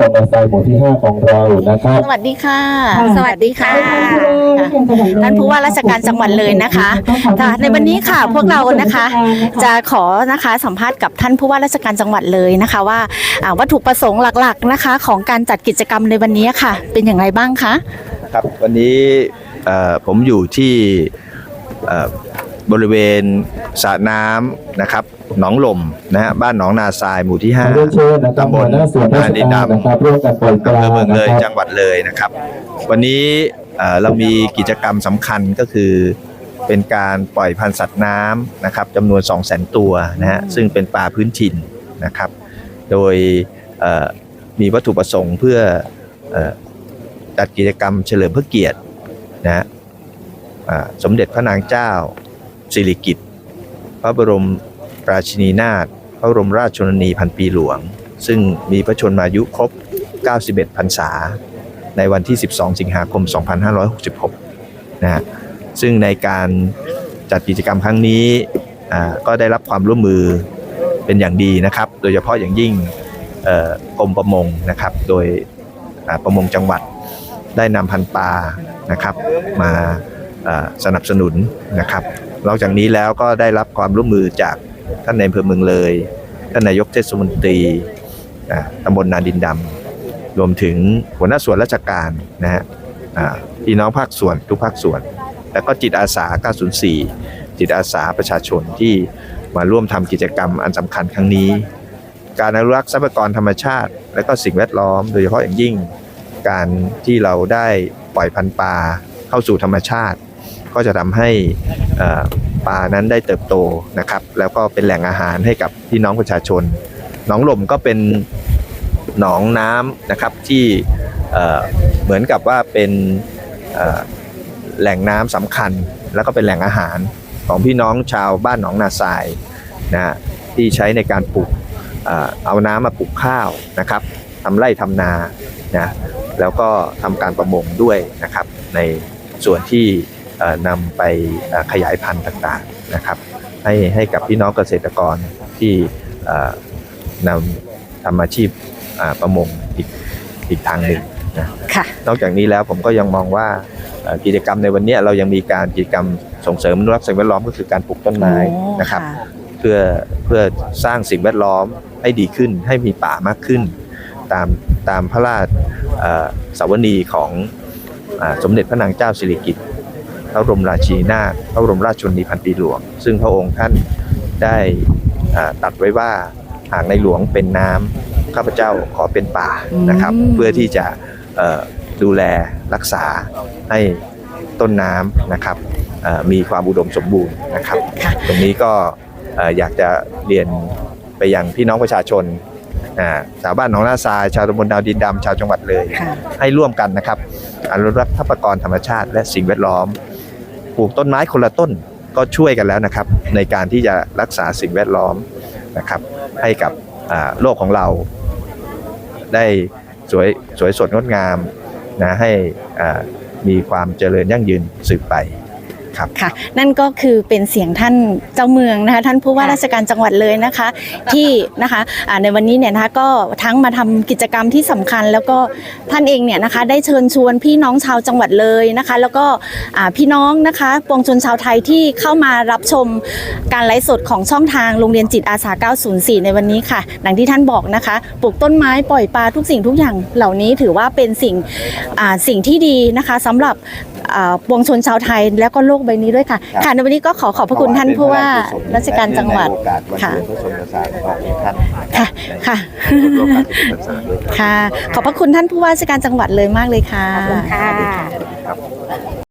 ตำบลทรายหมู่ที่ 5 ของเรานะครับ สวัสดีค่ะค่ะ สวัสดีค่ะ ท่านผู้ว่าราชการจังหวัดเลยนะคะค่ะในวันนี้ค่ะพวกเรานะคะ จะขอนะคะสัมภาษณ์กับท่านผู้ว่าราชการจังหวัดเลยนะคะว่าอ่าวัตถุประสงค์หลักๆนะคะ ของการจัดกิจกรรมในวันนี้ค่ะ เป็นอย่างไรบ้างคะ ครับวันนี้เอ่อผมอยู่ที่เอ่อ บริเวณสระน้ำนะครับหนองลมนะฮะบ้านหนองนาทรายหมู่ที่ขอเรียนเชิญนะครับตำบหัลวหน้าส่วนราชนาดินการดำนะครับร่วมกันปล่อยปอำลาเภอเมืองเลยนะคจัรับงหวัดเลยนะครับ วันนี้เอ่อเรามีกิจกรรมสำคัญก็คือเป็นการปล่อยพันธุ์สัตว์น้ำนะครับจำนวน 2 0 0 0 0 0ตัวนะฮะซึ่งเป็นปลาพื้นถิ่นนะครับ โดยเอ่อมีวัตถุประสงค์เพื่อเอ่อจัดกิจกรรมเฉลิมพระเกียรตินะฮะอ่าสมเด็จพระนางเจ้า สิริกิติ์พระบรมราชินีนาถพระบรมราชชนนีพันปีหลวง ซึ่งมีพระชนมายุครบ 91พรรษา ในวันที่ 12 สิงหาคม 2566 นะฮะซึ่งในการจัดกิจกรรมครั้งนี้ก็ได้รับความร่วมมือเป็นอย่างดีนะครับ โดยเฉพาะอย่างยิ่งกรมประมงนะครับ โดยประมงจังหวัดได้นำพันปลานะครับมา สนับสนุนนะครับนอกจากนี้แล้วก็ได้รับความร่วมมือจากท่านในายอำเภอเมืองเลย ท่านนายกเทศมนตรีตำบลนาดินดำรวมถึงหัวหน้าส่วนราชการนะฮะพี่น้องภาคส่วนทุกภาคส่วน แล้วก็จิตอาสา 904 จิตอาสาประชาชนที่มาร่วมทำกิจกรรมอันสำคัญครั้งนี้ การอนุรักษ์ทรัพยากรธรรมชาติ และก็สิ่งแวดล้อม โดยเฉพาะอย่างยิ่งการที่เราได้ปล่อยพันธุ์ปลาเข้าสู่ธรรมชาติ ก็จะทำให้เอ่อปลานั้นได้เติบโตนะครับ แล้วก็เป็นแหล่งอาหารให้กับพี่น้องประชาชน หนองหล่มก็เป็นหนองน้ำนะครับที่เหมือนกับว่าเป็นแหล่งน้ำสำคัญ แล้วก็เป็นแหล่งอาหารของพี่น้องชาวบ้านหนองนาทรายนะที่ใช้ในการปลูกเอาน้ำมาปลูกข้าวนะครับทำไร่ทำนานะแล้วก็ทำการประมงด้วยนะครับในส่วนที่ นำไปเอ่อขยายพันธุ์ต่างๆนะครับให้ให้กับพี่น้องเกษตรกรที่เอ่อนำทำอาชีพอ่าประมงอีกอีกทางหนึ่งนะค่ะนอกจากนี้แล้วผมก็ยังมองว่าเอ่อกิจกรรมในวันนี้เรายังมีการกิจกรรมส่งเสริมอนุรักษ์สิ่งแวดล้อมก็คือการปลูกต้นไม้โอ้นะครับค่ะเพื่อเพื่อสร้างสิ่งแวดล้อมให้ดีขึ้นให้มีป่ามากขึ้น ตามตามพระราชเอ่อสาวนีของอ่าสมเด็จพระนางเจ้าสิริกิติ์ พระบรมราชินีนาถพระบรมราชชนนีพันปีหลวง ซึ่งพระองค์ท่านได้อ่าตรัดไว้ว่าหากในหลวงเป็นน้ำข้าพเจ้าขอเป็นป่านะครับอืมเพื่อที่จะเอ่อดูแลรักษาให้ต้นน้ำนะครับเอ่อมีความอุดมสมบูรณ์นะครับค่ะตรงนี้ก็เอ่ออยากจะเรียนไปยังพี่น้องประชาชนอ่าชาวบ้านหนองนาทรายชาวตำบลดาวดินดำชาวจังหวัดเลยค่ะให้ร่วมกันนะครับอนุรักษ์ทรัพยากรธรรมชาติและสิ่งแวดล้อม ปลูกต้นไม้คนละต้นก็ช่วยกันแล้วนะครับ ในการที่จะรักษาสิ่งแวดล้อมนะครับ ให้กับโลกของเรา ได้สวยสวยสดงดงามนะให้มีความเจริญยั่งยืนสืบไป ครับ ค่ะ นั่นก็คือเป็นเสียงท่านเจ้าเมืองนะคะท่านผู้ว่าราชการจังหวัดเลยนะคะ ที่นะคะอ่าในวันนี้เนี่ยนะคะก็ทั้งมาทำกิจกรรมที่สำคัญ แล้วก็ท่านเองเนี่ยนะคะได้เชิญชวนพี่น้องชาวจังหวัดเลยนะคะ แล้วก็อ่าพี่น้องนะคะปวงชนชาวไทยที่เข้ามารับชมการไลฟ์สดของช่องทางโรงเรียนจิตอาสา 904 ในวันนี้ค่ะดังที่ท่านบอกนะคะ ปลูกต้นไม้ปล่อยปลาทุกสิ่งทุกอย่างเหล่านี้ถือว่าเป็นสิ่งอ่าสิ่งที่ดีนะคะสำหรับอ่าปวงชนชาวไทยแล้วก็โลกใบนี้ด้วยค่ะ ครับ ค่ะในวันนี้ก็ขอขอบพระคุณท่านผู้ว่าราชการจังหวัดในโอกาสวันค่ะเดือนพระชนมพรรษาของพระองค์ท่านค่ะ ค่ะ ในโอกาสพระชนมพรรษาด้วยค่ะ ขอบพระคุณท่านผู้ว่าราชการจังหวัดเลยมากเลยค่ะค่ะ ครับ